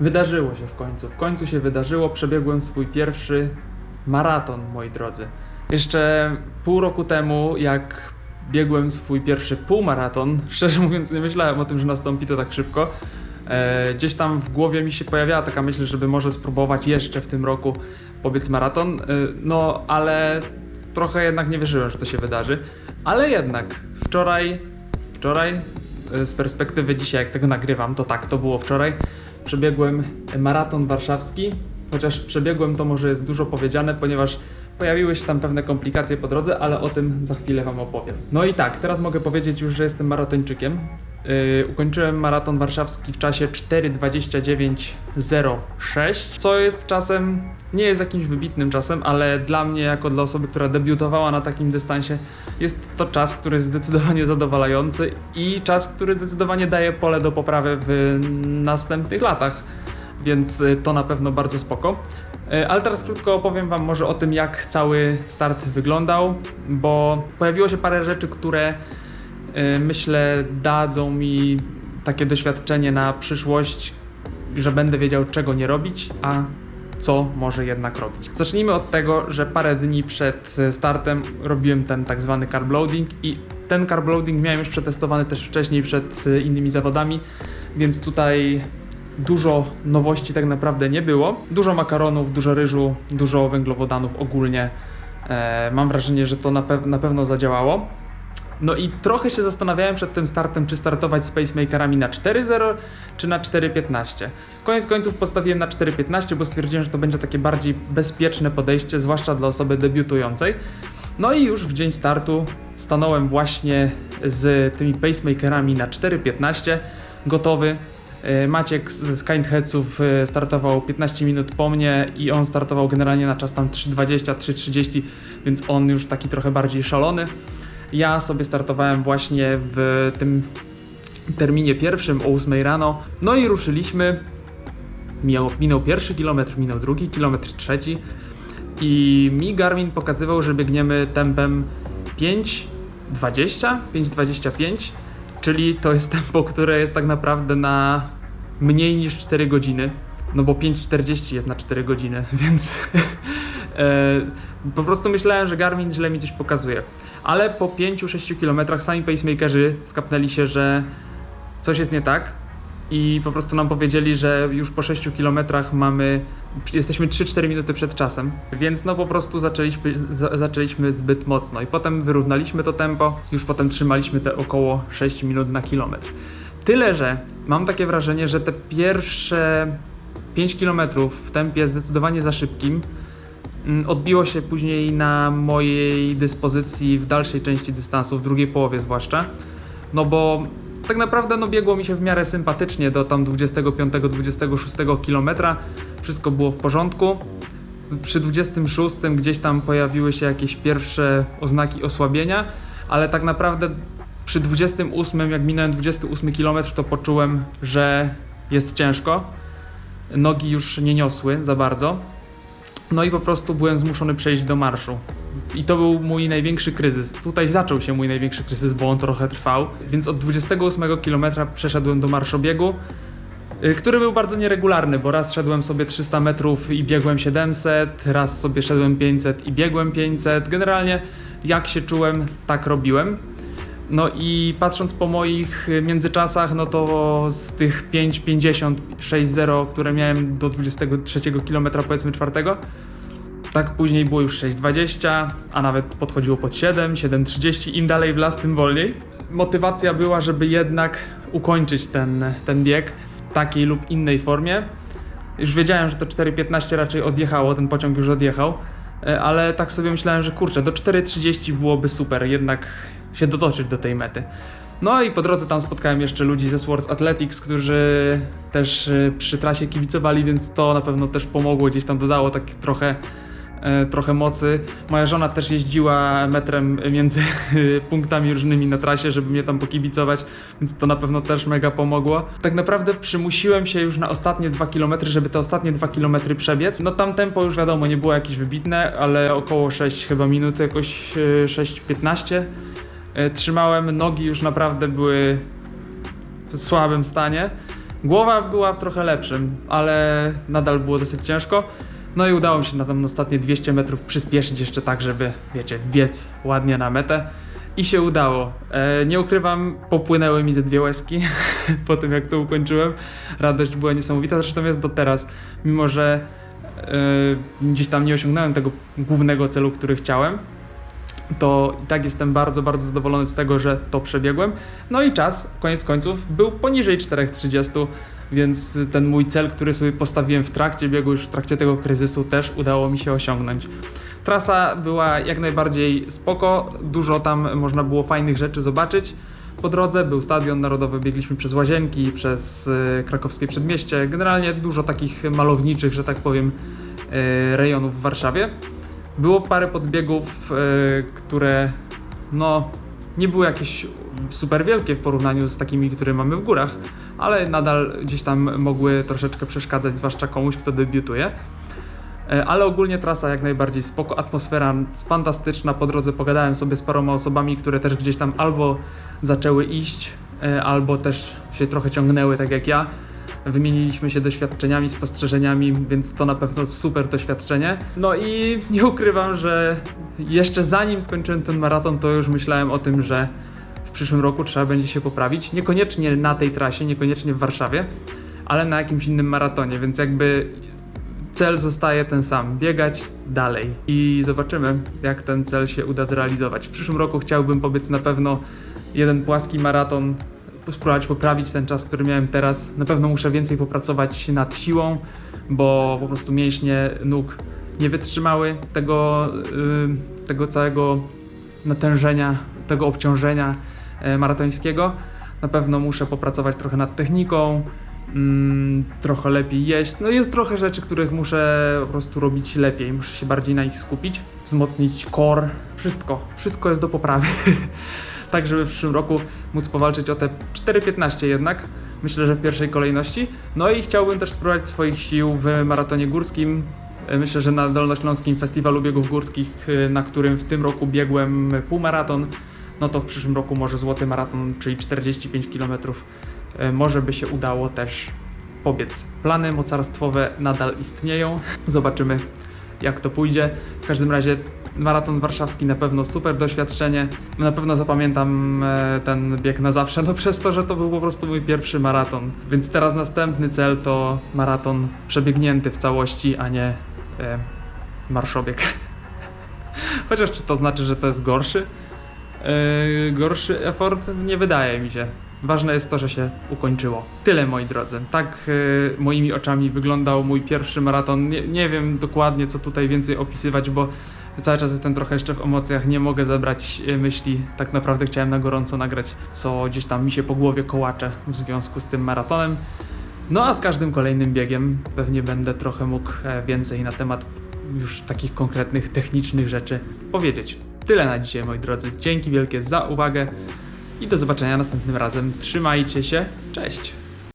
Wydarzyło się w końcu. W końcu się wydarzyło. Przebiegłem swój pierwszy maraton, moi drodzy. Jeszcze pół roku temu, jak biegłem swój pierwszy półmaraton, szczerze mówiąc, nie myślałem o tym, że nastąpi to tak szybko. E, gdzieś tam w głowie mi się pojawiała taka myśl, żeby może spróbować jeszcze w tym roku pobiec maraton. E, no, ale trochę jednak nie wierzyłem, że to się wydarzy. Ale jednak wczoraj, wczoraj, e, z perspektywy dzisiaj, jak tego nagrywam, to tak, to było wczoraj. Przebiegłem maraton warszawski, chociaż przebiegłem to może jest dużo powiedziane, ponieważ pojawiły się tam pewne komplikacje po drodze, ale o tym za chwilę Wam opowiem. No i tak, teraz mogę powiedzieć już, że jestem maratończykiem. Yy, ukończyłem maraton warszawski w czasie 4.29.06, co jest czasem, nie jest jakimś wybitnym czasem, ale dla mnie, jako dla osoby, która debiutowała na takim dystansie, jest to czas, który jest zdecydowanie zadowalający i czas, który zdecydowanie daje pole do poprawy w następnych latach więc y, to na pewno bardzo spoko. Y, Ale teraz krótko opowiem Wam może o tym, jak cały start wyglądał, bo pojawiło się parę rzeczy, które myślę dadzą mi takie doświadczenie na przyszłość, że będę wiedział, czego nie robić, a co może jednak robić. Zacznijmy od tego, że parę dni przed y, startem robiłem ten tak zwany carb loading i ten carb loading miałem już przetestowany też wcześniej przed y, innymi zawodami, więc tutaj dużo nowości tak naprawdę nie było. Dużo makaronów, dużo ryżu, dużo węglowodanów ogólnie. E, mam wrażenie, że to na, pew- na pewno zadziałało. No i trochę się zastanawiałem przed tym startem, czy startować z pacemakerami na 4.0 czy na 4.15. Koniec końców postawiłem na 4.15, bo stwierdziłem, że to będzie takie bardziej bezpieczne podejście, zwłaszcza dla osoby debiutującej. No i już w dzień startu stanąłem właśnie z tymi pacemakerami na 4.15, gotowy. E, Maciek z Kindheadsów e, startował 15 minut po mnie i on startował generalnie na czas tam 3.20, 3.30, więc on już taki trochę bardziej szalony. Ja sobie startowałem właśnie w tym terminie pierwszym o 8 rano, no i ruszyliśmy. Minął, minął pierwszy kilometr, minął drugi kilometr, trzeci i mi Garmin pokazywał, że biegniemy tempem 5.20, 5.25, czyli to jest tempo, które jest tak naprawdę na mniej niż 4 godziny, no bo 5.40 jest na 4 godziny, więc e, po prostu myślałem, że Garmin źle mi coś pokazuje. Ale po 5-6 kilometrach sami pacemakerzy skapnęli się, że coś jest nie tak i po prostu nam powiedzieli, że już po 6 kilometrach mamy, jesteśmy 3-4 minuty przed czasem, więc no po prostu zaczęliśmy, za, zaczęliśmy zbyt mocno i potem wyrównaliśmy to tempo, już potem trzymaliśmy te około 6 minut na kilometr. Tyle, że mam takie wrażenie, że te pierwsze 5 kilometrów w tempie zdecydowanie za szybkim odbiło się później na mojej dyspozycji w dalszej części dystansu, w drugiej połowie zwłaszcza. No bo tak naprawdę no biegło mi się w miarę sympatycznie do tam 25-26 kilometra. Wszystko było w porządku. Przy 26 gdzieś tam pojawiły się jakieś pierwsze oznaki osłabienia, ale tak naprawdę przy 28, jak minąłem 28 km, to poczułem, że jest ciężko. Nogi już nie niosły za bardzo. No i po prostu byłem zmuszony przejść do marszu. I to był mój największy kryzys. Tutaj zaczął się mój największy kryzys, bo on trochę trwał. Więc od 28 km przeszedłem do marszobiegu, y, który był bardzo nieregularny, bo raz szedłem sobie 300 metrów i biegłem 700, raz sobie szedłem 500 i biegłem 500. Generalnie jak się czułem, tak robiłem. No i patrząc po moich y, międzyczasach, no to z tych 5,50, 6,0, które miałem do 23 km powiedzmy czwartego, tak później było już 6,20, a nawet podchodziło pod 7, 7,30, im dalej w las, tym wolniej. Motywacja była, żeby jednak ukończyć ten, ten bieg w takiej lub innej formie. Już wiedziałem, że to 4,15 raczej odjechało, ten pociąg już odjechał, e, ale tak sobie myślałem, że kurczę, do 4,30 byłoby super, jednak się dotoczyć do tej mety. No i po drodze tam spotkałem jeszcze ludzi ze Swords Athletics, którzy też y, przy trasie kibicowali, więc to na pewno też pomogło, gdzieś tam dodało tak trochę, e, trochę mocy. Moja żona też jeździła metrem między punktami różnymi na trasie, żeby mnie tam pokibicować, więc to na pewno też mega pomogło. Tak naprawdę przymusiłem się już na ostatnie 2 km, żeby te ostatnie 2 km przebiec. No tam tempo już wiadomo nie było jakieś wybitne, ale około 6 chyba minut, jakoś e, 6-15. E, Trzymałem, nogi już naprawdę były w słabym stanie. Głowa była w trochę lepszym, ale nadal było dosyć ciężko. No i udało mi się na tam ostatnie 200 metrów przyspieszyć jeszcze tak, żeby, wiecie, wbiec ładnie na metę. I się udało. E, nie ukrywam, popłynęły mi ze dwie łezki po tym, jak to ukończyłem. Radość była niesamowita, zresztą jest do teraz. Mimo, że e, gdzieś tam nie osiągnąłem tego głównego celu, który chciałem, to i tak jestem bardzo, bardzo zadowolony z tego, że to przebiegłem. No i czas, koniec końców, był poniżej 4,30, więc ten mój cel, który sobie postawiłem w trakcie biegu, już w trakcie tego kryzysu, też udało mi się osiągnąć. Trasa była jak najbardziej spoko, dużo tam można było fajnych rzeczy zobaczyć. Po drodze był stadion narodowy, biegliśmy przez Łazienki, przez y, krakowskie przedmieście, generalnie dużo takich malowniczych, że tak powiem, y, rejonów w Warszawie. Było parę podbiegów, y, które no nie były jakieś super wielkie w porównaniu z takimi, które mamy w górach, ale nadal gdzieś tam mogły troszeczkę przeszkadzać, zwłaszcza komuś, kto debiutuje. E, Ale ogólnie trasa jak najbardziej spoko, atmosfera fantastyczna. Po drodze pogadałem sobie z paroma osobami, które też gdzieś tam albo zaczęły iść, e, albo też się trochę ciągnęły, tak jak ja. Wymieniliśmy się doświadczeniami, spostrzeżeniami, więc to na pewno super doświadczenie. No i nie ukrywam, że jeszcze zanim skończyłem ten maraton, to już myślałem o tym, że w przyszłym roku trzeba będzie się poprawić. Niekoniecznie na tej trasie, niekoniecznie w Warszawie, ale na jakimś innym maratonie, więc jakby cel zostaje ten sam biegać dalej i zobaczymy, jak ten cel się uda zrealizować. W przyszłym roku chciałbym pobiec na pewno jeden płaski maraton, spróbować poprawić ten czas, który miałem teraz. Na pewno muszę więcej popracować nad siłą, bo po prostu mięśnie nóg nie wytrzymały tego, yy, tego całego natężenia, tego obciążenia e, maratońskiego. Na pewno muszę popracować trochę nad techniką, mm, trochę lepiej jeść. No jest trochę rzeczy, których muszę po prostu robić lepiej. Muszę się bardziej na nich skupić, wzmocnić core, wszystko. Wszystko jest do poprawy. tak, żeby w przyszłym roku móc powalczyć o te 4.15 jednak. Myślę, że w pierwszej kolejności. No i chciałbym też spróbować swoich sił w maratonie górskim. E, Myślę, że na Dolnośląskim Festiwalu Biegów Górskich, e, na którym w tym roku biegłem półmaraton, no to w przyszłym roku może złoty maraton, czyli 45 km, e, może by się udało też pobiec. Plany mocarstwowe nadal istnieją. Zobaczymy, jak to pójdzie. W każdym razie maraton warszawski na pewno super doświadczenie. Na pewno zapamiętam e, ten bieg na zawsze, no przez to, że to był po prostu mój pierwszy maraton. Więc teraz następny cel to maraton przebiegnięty w całości, a nie e, marszobieg. Chociaż czy to znaczy, że to jest gorszy? Yy, gorszy effort? Nie wydaje mi się. Ważne jest to, że się ukończyło. Tyle moi drodzy. Tak yy, moimi oczami wyglądał mój pierwszy maraton. Nie, nie wiem dokładnie, co tutaj więcej opisywać, bo cały czas jestem trochę jeszcze w emocjach. Nie mogę zebrać yy, myśli. Tak naprawdę chciałem na gorąco nagrać, co gdzieś tam mi się po głowie kołacze w związku z tym maratonem. No a z każdym kolejnym biegiem pewnie będę trochę mógł e, więcej na temat już takich konkretnych, technicznych rzeczy powiedzieć. Tyle na dzisiaj, moi drodzy. Dzięki wielkie za uwagę i do zobaczenia następnym razem. Trzymajcie się. Cześć!